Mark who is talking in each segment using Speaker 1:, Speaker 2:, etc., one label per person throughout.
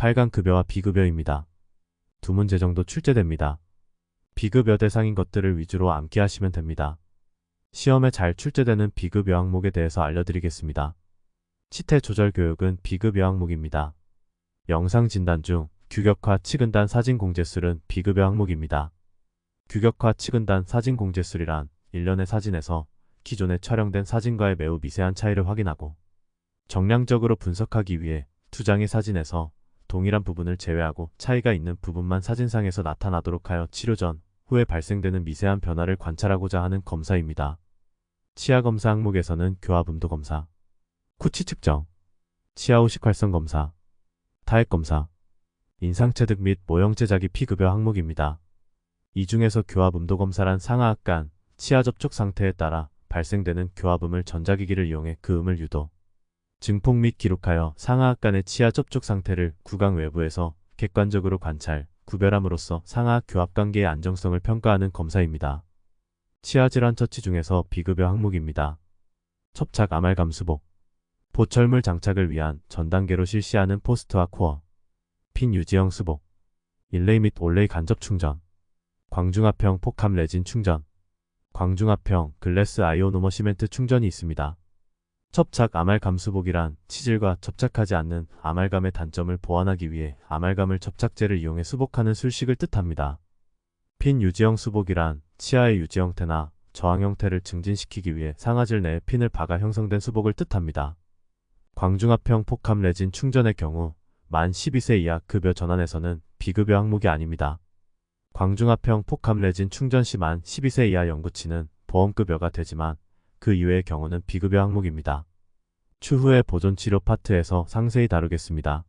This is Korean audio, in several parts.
Speaker 1: 8강 급여와 비급여입니다. 두 문제 정도 출제됩니다. 비급여 대상인 것들을 위주로 암기하시면 됩니다. 시험에 잘 출제되는 비급여 항목에 대해서 알려드리겠습니다. 치태 조절 교육은 비급여 항목입니다. 영상 진단 중 규격화 치근단 사진 공제술은 비급여 항목입니다. 규격화 치근단 사진 공제술이란 일련의 사진에서 기존에 촬영된 사진과의 매우 미세한 차이를 확인하고 정량적으로 분석하기 위해 두 장의 사진에서 동일한 부분을 제외하고 차이가 있는 부분만 사진상에서 나타나도록 하여 치료 전, 후에 발생되는 미세한 변화를 관찰하고자 하는 검사입니다. 치아 검사 항목에서는 교합음도 검사, 쿠치 측정, 치아 후식 활성 검사, 타액 검사, 인상 체득 및 모형 제작이 피급여 항목입니다. 이 중에서 교합음도 검사란 상하악 간, 치아 접촉 상태에 따라 발생되는 교합음을 전자기기를 이용해 그 음을 유도, 증폭 및 기록하여 상하악 간의 치아 접촉 상태를 구강 외부에서 객관적으로 관찰, 구별함으로써 상하악 교합 관계의 안정성을 평가하는 검사입니다. 치아 질환 처치 중에서 비급여 항목입니다. 첩착 아말 감 수복, 보철물 장착을 위한 전 단계로 실시하는 포스트와 코어, 핀 유지형 수복, 일레이 및 올레이 간접 충전, 광중합형 폭함 레진 충전, 광중합형 글래스 아이오노머 시멘트 충전이 있습니다. 첩착 아말 감 수복이란 치질과 접착하지 않는 아말감의 단점을 보완하기 위해 아말감을 접착제를 이용해 수복하는 술식을 뜻합니다. 핀 유지형 수복이란 치아의 유지 형태나 저항 형태를 증진시키기 위해 상아질 내에 핀을 박아 형성된 수복을 뜻합니다. 광중합형 폭함 레진 충전의 경우 만 12세 이하 급여 전환에서는 비급여 항목이 아닙니다. 광중합형 폭함 레진 충전 시 만 12세 이하 연구치는 보험급여가 되지만 그 이외의 경우는 비급여 항목입니다. 추후에 보존치료 파트에서 상세히 다루겠습니다.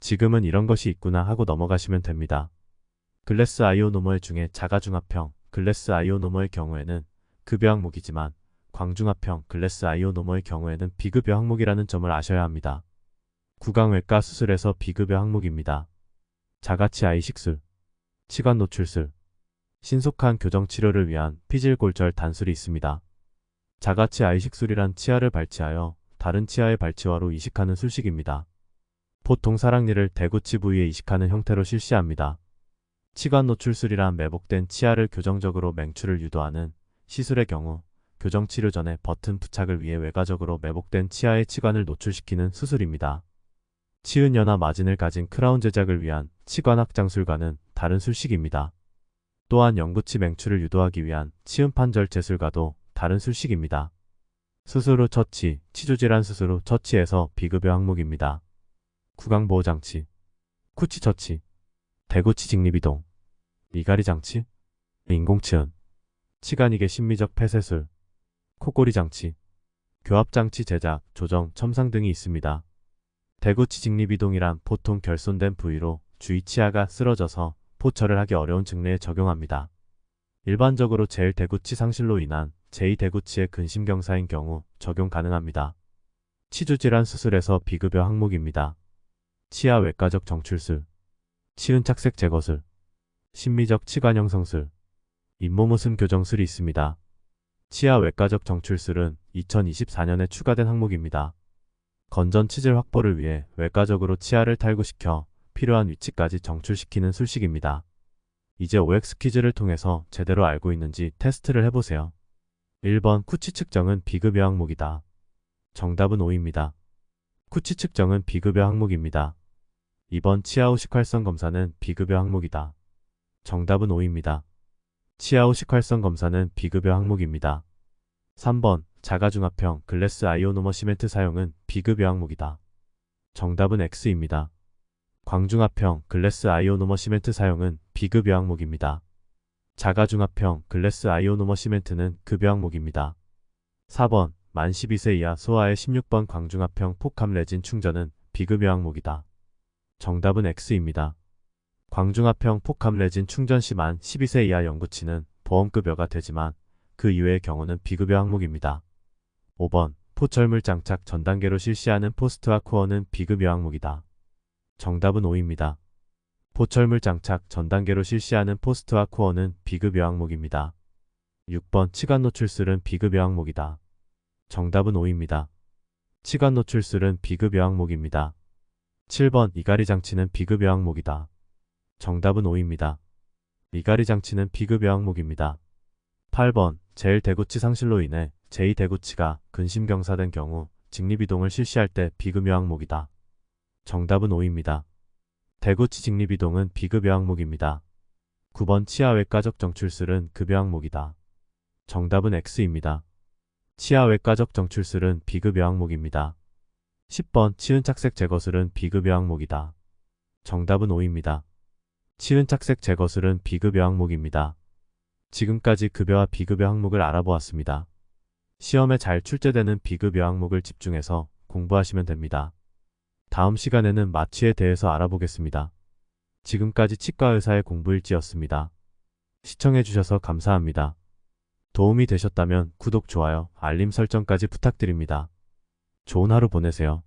Speaker 1: 지금은 이런 것이 있구나 하고 넘어가시면 됩니다. 글래스 아이오노머의 중에 자가중합형 글래스 아이오노머의 경우에는 급여 항목이지만 광중합형 글래스 아이오노머의 경우에는 비급여 항목이라는 점을 아셔야 합니다. 구강외과 수술에서 비급여 항목입니다. 자가치 아이식술, 치관 노출술, 신속한 교정 치료를 위한 피질골절 단술이 있습니다. 자가치 아이식술이란 치아를 발치하여 다른 치아의 발치화로 이식하는 술식입니다. 보통 사랑니를 대구치 부위에 이식하는 형태로 실시합니다. 치관 노출술이란 매복된 치아를 교정적으로 맹출을 유도하는 시술의 경우 교정 치료 전에 버튼 부착을 위해 외과적으로 매복된 치아의 치관을 노출시키는 수술입니다. 치은연화 마진을 가진 크라운 제작을 위한 치관 확장술과는 다른 술식입니다. 또한 영구치 맹출을 유도하기 위한 치은판 절 제술과도 다른 술식입니다. 후 처치, 수술 후 처치에서 비급여 항목입니다. 구강보호장치, 쿠치 처치, 대구치 직립이동, 미가리 장치, 인공치은, 치간이계 심미적 폐쇄술, 코꼬리 장치, 교합장치 제작, 조정, 첨상 등이 있습니다. 대구치 직립이동이란 보통 결손된 부위로 주위 치아가 쓰러져서 포철을 하기 어려운 증례에 적용합니다. 일반적으로 제일 대구치 상실로 인한 제2대구치의 근심경사인 경우 적용 가능합니다. 치주질환 수술에서 비급여 항목입니다. 치아 외과적 정출술, 치은 착색 제거술, 심미적 치관 형성술, 잇몸 웃음 교정술이 있습니다. 치아 외과적 정출술은 2024년에 추가된 항목입니다. 건전 치질 확보를 위해 외과적으로 치아를 탈구시켜 필요한 위치까지 정출시키는 술식입니다. 이제 OX 퀴즈를 통해서 제대로 알고 있는지 테스트를 해보세요. 1번 쿠치 측정은 비급여 항목이다. 정답은 5입니다. 쿠치 측정은 비급여 항목입니다. 2번 치아후식 활성 검사는 비급여 항목이다. 정답은 5입니다. 치아후식 활성 검사는 비급여 항목입니다. 3번 자가중합형 글래스 아이오노머 시멘트 사용은 비급여 항목이다. 정답은 X입니다. 광중합형 글래스 아이오노머 시멘트 사용은 비급여 항목입니다. 자가중합형 글래스 아이오노머 시멘트는 급여 항목입니다. 4번 만 12세 이하 소아의 16번 광중합형 폭함 레진 충전은 비급여 항목이다. 정답은 X입니다. 광중합형 폭함 레진 충전 시 만 12세 이하 연구치는 보험급여가 되지만 그 이외의 경우는 비급여 항목입니다. 5번 포철물 장착 전 단계로 실시하는 포스트와 코어는 비급여 항목이다. 정답은 5입니다. 보철물 장착 전 단계로 실시하는 포스트와 코어는 비급여 항목입니다. 6번 치관 노출술은 비급여 항목이다. 정답은 5입니다. 치관 노출술은 비급여 항목입니다. 7번 이가리 장치는 비급 여 항목이다. 정답은 5입니다. 이가리 장치는 비급 여 항목입니다. 8번 제1대구치 상실로 인해 제2대구치가 근심경사된 경우 직립이동을 실시할 때 비급 여 항목이다. 정답은 5입니다. 대구치 직립이동은 비급 여 항목입니다. 9번 치아 외과적 정출술은 급여 항목이다. 정답은 X입니다. 치아 외과적 정출술은 비급여 항목입니다. 10번 치은착색 제거술은 비급여 항목이다. 정답은 5입니다. 치은착색 제거술은 비급여 항목입니다. 지금까지 급여와 비급여 항목을 알아보았습니다. 시험에 잘 출제되는 비급여 항목을 집중해서 공부하시면 됩니다. 다음 시간에는 마취에 대해서 알아보겠습니다. 지금까지 치과 의사의 공부일지였습니다. 시청해주셔서 감사합니다. 도움이 되셨다면 구독, 좋아요, 알림 설정까지 부탁드립니다. 좋은 하루 보내세요.